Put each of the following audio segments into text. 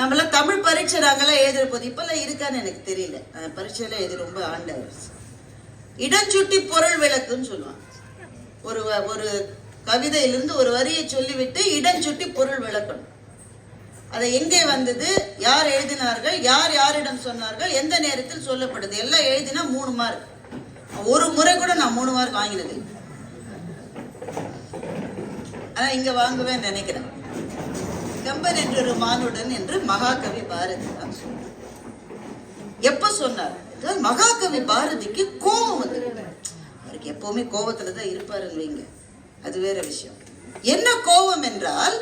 நம்மளாம் தமிழ் பரீட்சை நாங்களாம் எழுதுற போது. இப்பெல்லாம் இருக்கான்னு எனக்கு தெரியல. அந்த பரீட்சையெல்லாம் எழுதி ரொம்ப ஆண்டவர். இடஞ்சுட்டி பொருள் விளக்குன்னு சொல்லுவாங்க. ஒரு வ- ஒரு கவிதையிலிருந்து ஒரு வரியை சொல்லிவிட்டு இடஞ்சுட்டி பொருள் விளக்கணும். அதை எங்கே வந்தது? யார் எழுதினார்கள்? யார் யாரிடம் சொன்னார்கள்? எந்த நேரத்தில் சொல்லப்படுது எல்லாம் எழுதினா மூணு மார்க் ஒரு முறை கூட நான் மூணு மார்க் வாங்கினது ஆனா இங்க வாங்குவேன் நினைக்கிறேன். கம்பன் என்றொரு மானுடன் என்று மகாகவி பாரதி தான் சொன்னார். எப்ப சொன்னார்? மகாகவி பாரதிக்கு கோபம் வந்து அவருக்கு எப்பவுமே கோபத்துல தான் இருப்பாருன்னு வைங்க. அது வேற விஷயம். என்ன கோபம் என்றால்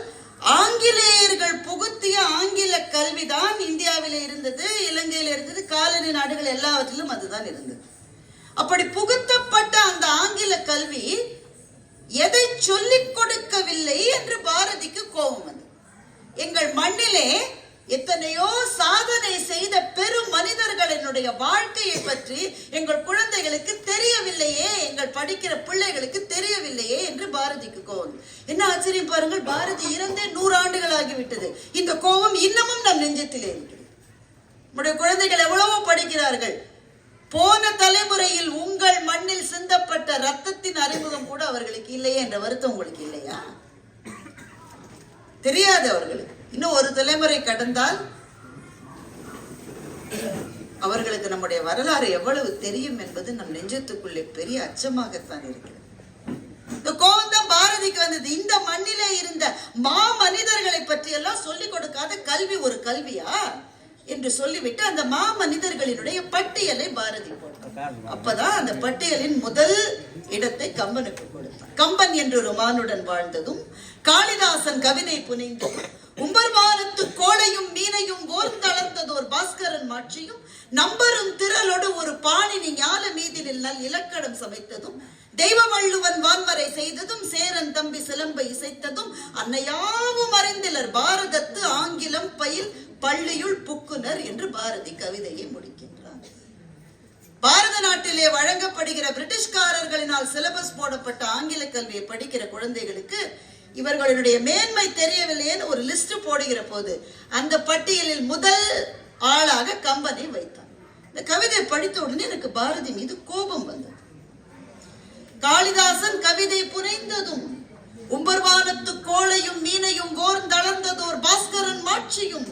ஆங்கிலேயர்கள் புகுத்திய ஆங்கில கல்வி தான் இந்தியாவில இருந்தது இலங்கையில இருந்தது காலனி நாடுகள் எல்லாவற்றிலும் அதுதான் இருந்தது. அப்படி புகுத்தப்பட்ட அந்த ஆங்கில கல்வி எதை சொல்லிக் கொடுக்கவில்லை என்று பாரதிக்கு கோபம் வந்தது. எங்கள் மண்ணிலே எத்தனையோ சாதனை செய்த பெரும் மனிதர்களினுடைய வாழ்க்கையை பற்றி எங்கள் குழந்தைகளுக்கு தெரியவில்லையே எங்கள் படிக்கிற பிள்ளைகளுக்கு தெரியவில்லையே என்று பாரதிக்கு கோபம். என்ன ஆச்சரியம் பாருங்கள் பாரதி இறந்தே நூறு ஆண்டுகள் ஆகிவிட்டது இந்த கோபம் இன்னமும் நம் நெஞ்சத்திலே இருக்கிறது. நம்முடைய குழந்தைகள் எவ்வளவோ படிக்கிறார்கள். போன தலைமுறையில் உங்கள் மண்ணில் சிந்தப்பட்ட ரத்தத்தின் அறிமுகம் கூட அவர்களுக்கு இல்லையே என்ற வருத்தம் உங்களுக்கு இல்லையா? தெரியாது அவர்களுக்கு இன்னும் ஒரு தலைமுறை கடந்தால் அவர்களுக்கு நம்முடைய வரலாறு எவ்வளவு தெரியும் என்பது நம் நெஞ்சத்துக்குள்ளே பெரிய அச்சமாகத்தான் இருக்கிறது. இந்த கோபம் பாரதிக்கு வந்தது. இந்த மண்ணிலே இருந்த மா மனிதர்களை பற்றி எல்லாம் சொல்லிக் கொடுக்காத கல்வி ஒரு கல்வியா? என்று சொல்லிவிட்டு அந்த மா மனிதர்களினுடைய பட்டியலை பாரதி போட்டார். அப்பதான் அந்த பட்டியலின் முதல் இடத்தை கம்பனுக்கு கொடுத்தார். கம்பன் என்றொரு மானுடன் வாழ்ந்ததும் காளிதாசன் கவிதை புனைந்ததும் உம்பர்வானத்து கோளையும் மீனையும் ஓர்ந்தளர்ந்ததோர் பாஸ்கரன் மாட்சியும் நம்பரும் திரளோடு ஒரு பாணினி ஞான மீதினில் நல் இலக்கணம் சமைத்ததும் தெய்வ வள்ளுவன் வான்வரை செய்ததும் சேரன் தம்பி சிலம்பை இசைத்ததும் அன்னையாவும் அறிந்திலர் பாரதத்து ஆங்கிலம் பயில் பள்ளியுள் புக்குனர் என்று பாரதி கவிதையை முடிக்கின்றார். பாரத நாட்டிலே வழங்கப்படுகிற பிரிட்டிஷ்காரர்களினால் சிலபஸ் போடப்பட்ட ஆங்கில கல்வியை படிக்கிற குழந்தைகளுக்கு இவர்களுடைய மேன்மை தெரியவில்லையேன்னு ஒரு லிஸ்ட் போடுகிற போது அந்த பட்டியலில் முதல் ஆளாக கம்பனை வைத்தான். இந்த கவிதை படித்த உடனே எனக்கு பாரதி மீது கோபம் வந்தது. காளிதாசன் கவிதை புனைந்ததும் உம்பர்வானத்து கோளையும் மீனையும் கோர்ந்தளர்ந்ததோர் பாஸ்கரன் மாட்சியும்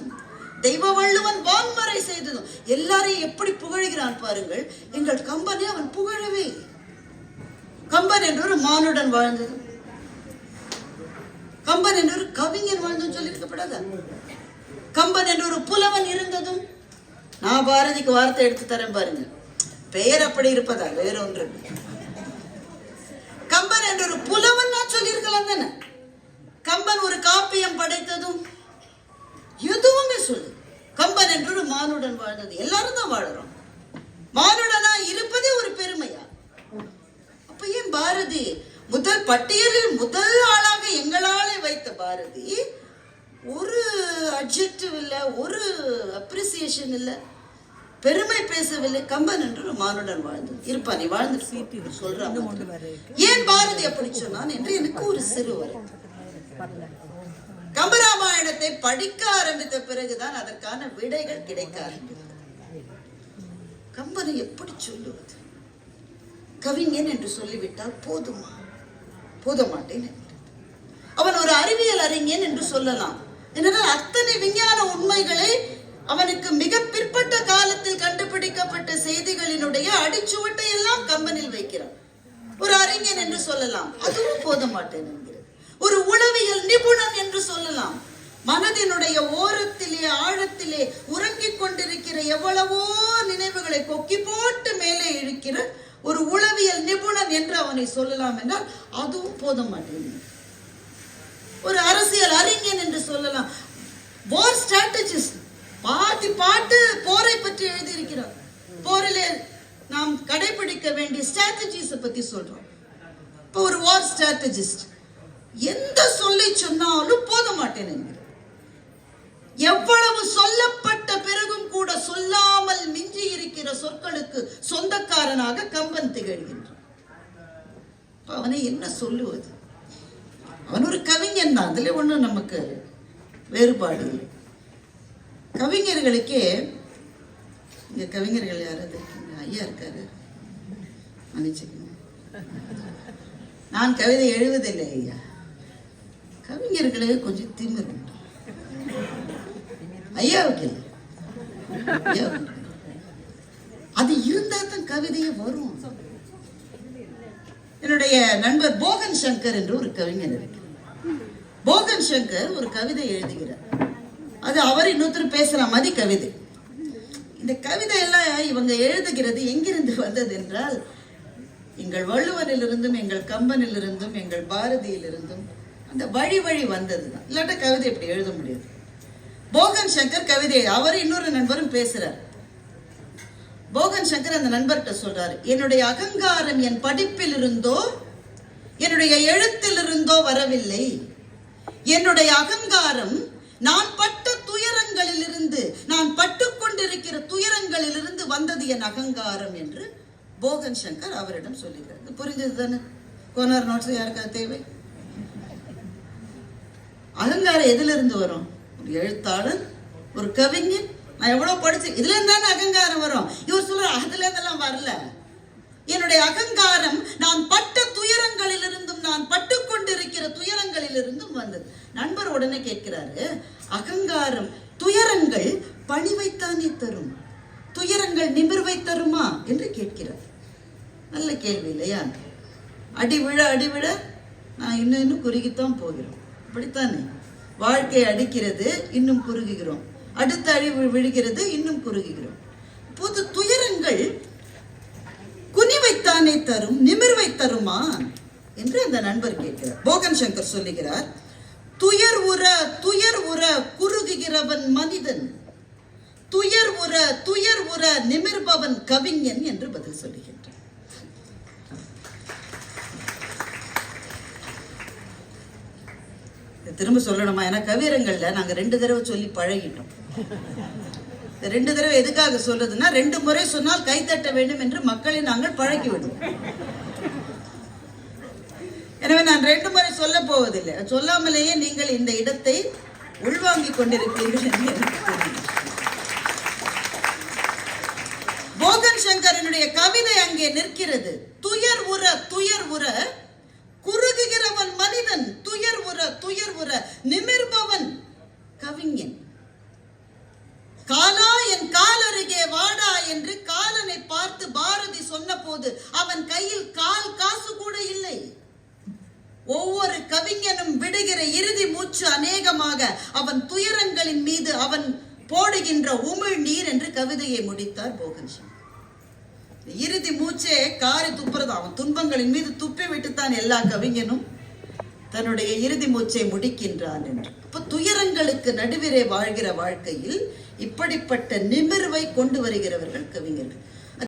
தெய்வ வள்ளுவன் வான்மறை செய்ததும். எல்லாரையும் எப்படி புகழ்கிறான் பாருங்கள். எங்கள் கம்பனை அவன் புகழவே கம்பன் என்ற ஒரு மானுடன் வாழ்ந்தது. கம்பன் என்ற ஒரு கவிஞன் வாழ்ந்ததும் சொல்லியிருக்கப்படாத? கம்பன் என்ற ஒரு புலவன் இருந்ததும். நான் பாரதிக்கு வார்த்தை எடுத்து தரேன் பாருங்க பெயர் அப்படி இருப்பதா? வேற ஒன்று இல்லை. கம்பன் என்ற ஒரு புலவன் நான் வந்தன தானே கம்பன் ஒரு காப்பியம் படைத்ததும் எதுவுமே சொல்லு. கம்பன் என்று ஒரு மானுடன் வாழ்ந்தது. எல்லாரும் தான் வாழறோம். மானுடனா இருப்பதே ஒரு பெருமையா? அப்ப ஏன் பாரதி? முதல் பட்டியலில் முதல் ஆளாக எங்களாலே வைத்த பாரதி ஒரு அப்ஜெக்டிவ் இல்லை ஒரு அப்ரிசியேஷன் இல்லை. பெருமை பேசவில்லை. கம்பன் என்று ஒரு மானுடன் வாழ்ந்தது இருப்பா நீ வாழ்ந்து சொல்றான் ஏன் பாரதி அப்படி சொன்னான் என்று எனக்கு ஒரு சிறு வரும் கம்பராமாயணத்தை படிக்க ஆரம்பித்த பிறகுதான் அதற்கான விடைகள் கிடைக்க ஆரம்பித்தது. கம்பனை எப்படி சொல்லுவது? கவிஞன் என்று சொல்லிவிட்டால் போதுமா? போத மாட்டேன். அவன் ஒரு அறிவியல் அறிஞன் என்று சொல்லலாம். ஏனென்றால் அத்தனை விஞ்ஞான உண்மைகளை அவனுக்கு மிக பிற்பட்ட காலத்தில் கண்டுபிடிக்கப்பட்ட செய்திகளினுடைய அடிச்சுவட்டை எல்லாம் கம்பனில் வைக்கிறான். ஒரு அறிஞன் என்று சொல்லலாம். அதுவும் போத மாட்டேன் என்கிறது ஒரு உளவியல் நிபுணன் என்று சொல்லலாம். மனதினுடைய ஓரத்திலே ஆழத்திலே உறங்கிக் கொண்டிருக்கிற எவ்வளவோ நினைவுகளை கொக்கி போட்டு மேலே இழுக்கிற ஒரு உளவியல் நிபுணன் என்று அவனை சொல்லலாம் என்றால் அதுவும் போத மாட்டேங்குது ஒரு அரசியல் அறிஞன் என்று சொல்லலாம். வார் ஸ்ட்ராட்டஜிஸ்ட் பாதி பாட்டு போரை பற்றி எழுதியிருக்கிறார். போரிலே நாம் கடைபிடிக்க வேண்டிய ஸ்ட்ராட்டஜிஸ் பத்தி சொல்றோம். இப்போ ஒரு வார் ஸ்ட்ராட்டஜிஸ்ட் எந்த சொல்லை சொன்னாலும் போத மாட்டேன் என்கிறார். எவ்வளவு சொல்லப்பட்ட பிறகும் கூட சொல்லாமல் மிஞ்சி இருக்கிற சொற்களுக்கு சொந்தக்காரனாக கம்பன் திகழ்கின்றான். அவனை என்ன சொல்லுவது? அவன் ஒரு கவிஞன் தான். அதுல ஒண்ணும் நமக்கு வேறுபாடு இல்லை. கவிஞர்களுக்கே இங்க கவிஞர்கள் யாராவது இருக்கீங்க ஐயா இருக்காரு. மன்னிச்சுக்கோங்க. நான் கவிதை எழுவதில்லை ஐயா. கவிஞர்களுக்கு கொஞ்சம் திமிர் உண்டு. ஐயாவுக்கு ஐயாவுக்கு அது இருந்தா தான் கவிதையே வரும். என்னுடைய நண்பர் போகன் சங்கர் என்று ஒரு கவிஞர் இருக்கு. போகன் சங்கர் ஒரு கவிதை எழுதுகிறார். அது அவர் இன்னொருத்தர் பேசுற மாதிரி கவிதை. இந்த கவிதை எல்லாம் இவங்க எழுதுகிறது எங்கிருந்து வந்தது என்றால் எங்கள் வள்ளுவரிலிருந்தும் எங்கள் கம்பனிலிருந்தும் எங்கள் பாரதியிலிருந்தும் அந்த வழி வழி வந்தது தான் இல்லாட்டா கவிதை இப்படி எழுத முடியாது. போகன் சங்கர் கவிதை அவர் இன்னொரு நண்பரும் பேசுறார். போகன் சங்கர் அந்த நண்பர்கிட்ட சொல்றாரு என்னுடைய அகங்காரம் என் படிப்பில் இருந்தோ என்னுடைய எழுத்தில் இருந்தோ வரவில்லை. என்னுடைய அகங்காரம் நான் பட்ட துயரங்களிலிருந்து நான் பட்டு கொண்டிருக்கிற துயரங்களிலிருந்து என் அகங்காரம் என்று போகன் சங்கர் அவரிடம் சொல்லுகிறார். புரிஞ்சது தானே? கோனார் நோட்ஸ் யாருக்காவது தேவை? அகங்காரம் எதுல இருந்து வரும்? ஒரு எழுத்தாளர் ஒரு கவிஞன். நான் எவ்வளவு படிச்சு இதுல இருந்து அகங்காரம் வரும்? இவர் சொல்ற அதுல இருந்தெல்லாம் வரல. என்னுடைய அகங்காரம் நான் பட்ட துயரங்களிலிருந்தும் நான் பட்டு கொண்டிருக்கிற துயரங்களிலிருந்தும் வந்தது. நண்பர் உடனே கேட்கிறாரு அகங்காரம் துயரங்கள் பணிவைத்தானே தரும்? துயரங்கள் நிமிர்வை தருமா? என்று கேட்கிறார். நல்ல கேள்வி இல்லையா? அடி விழ அடி விழ நான் இன்னும் இன்னும் குறுகித்தான் போகிறோம். அப்படித்தானே? வாழ்க்கை அடிக்கிறது இன்னும் குறுகுகிறோம். அடுத்த அழிவு விழுகிறது இன்னும் குறுகுகிறோம். புது துயரங்கள் குனிவைத்தானே தரும் நிமிர்வை தருமா? என்று அந்த நண்பர் கேட்கிறார். போகன் சங்கர் சொல்லுகிறார் துயர் உற துயர் உற குறுகுகிறவன் மனிதன். துயர் துயர் உற நிமிர்பவன் கவிஞன் என்று பதில் சொல்லுகின்றார். திரும்ப சொல்லணுமா? ஏன்னா கவிரங்கள்ல நாங்க ரெண்டு தடவை சொல்லி பழகிட்டோம். ரெண்டு தடவை எதுக்காக சொல்றதுன்னா ரெண்டு முறை சொன்னால் கைத்தட்ட வேண்டும் என்று மக்களை நாங்கள் பழக்கி விடுவோம். எனவே நான் ரெண்டு முறை சொல்ல போவதில்லை. சொல்லாமலேயே நீங்கள் இந்த இடத்தை உள்வாங்கிக் கொண்டிருப்பீர்கள் என்று சங்கரனுடைய கவிதை அங்கே நிற்கிறது. துயர் உற துயர் உற குறுகுகிறவன் மனிதன் துயர் உற துயர் உற நிமிர்பவன் கவிஞன். காலா என் காலருகே வாடா என்று காலனை பார்த்து பாரதி சொன்னபோது அவன் கையில் கால் காசு கூட இல்லை. ஒவ்வொரு கவிஞனும் விடுகிற இறுதி மூச்சு அநேகமாக அவன் துயரங்களின் மீது அவன் போடுகின்ற உமிழ் நீர் என்று கவிதையை முடித்தார் போகன் இறுதி மூச்சே காரி துப்புறது. அவன் துன்பங்களின் மீது துப்பி விட்டுத்தான் எல்லா கவிஞனும் தன்னுடைய இறுதி மூச்சை முடிக்கின்றான் என்று. அப்போ துயரங்களுக்கு நடுவிலே வாழ்கிற வாழ்க்கையில் இப்படிப்பட்ட நிமிர்வை கொண்டு வருகிறவர்கள் கவிஞர்கள்.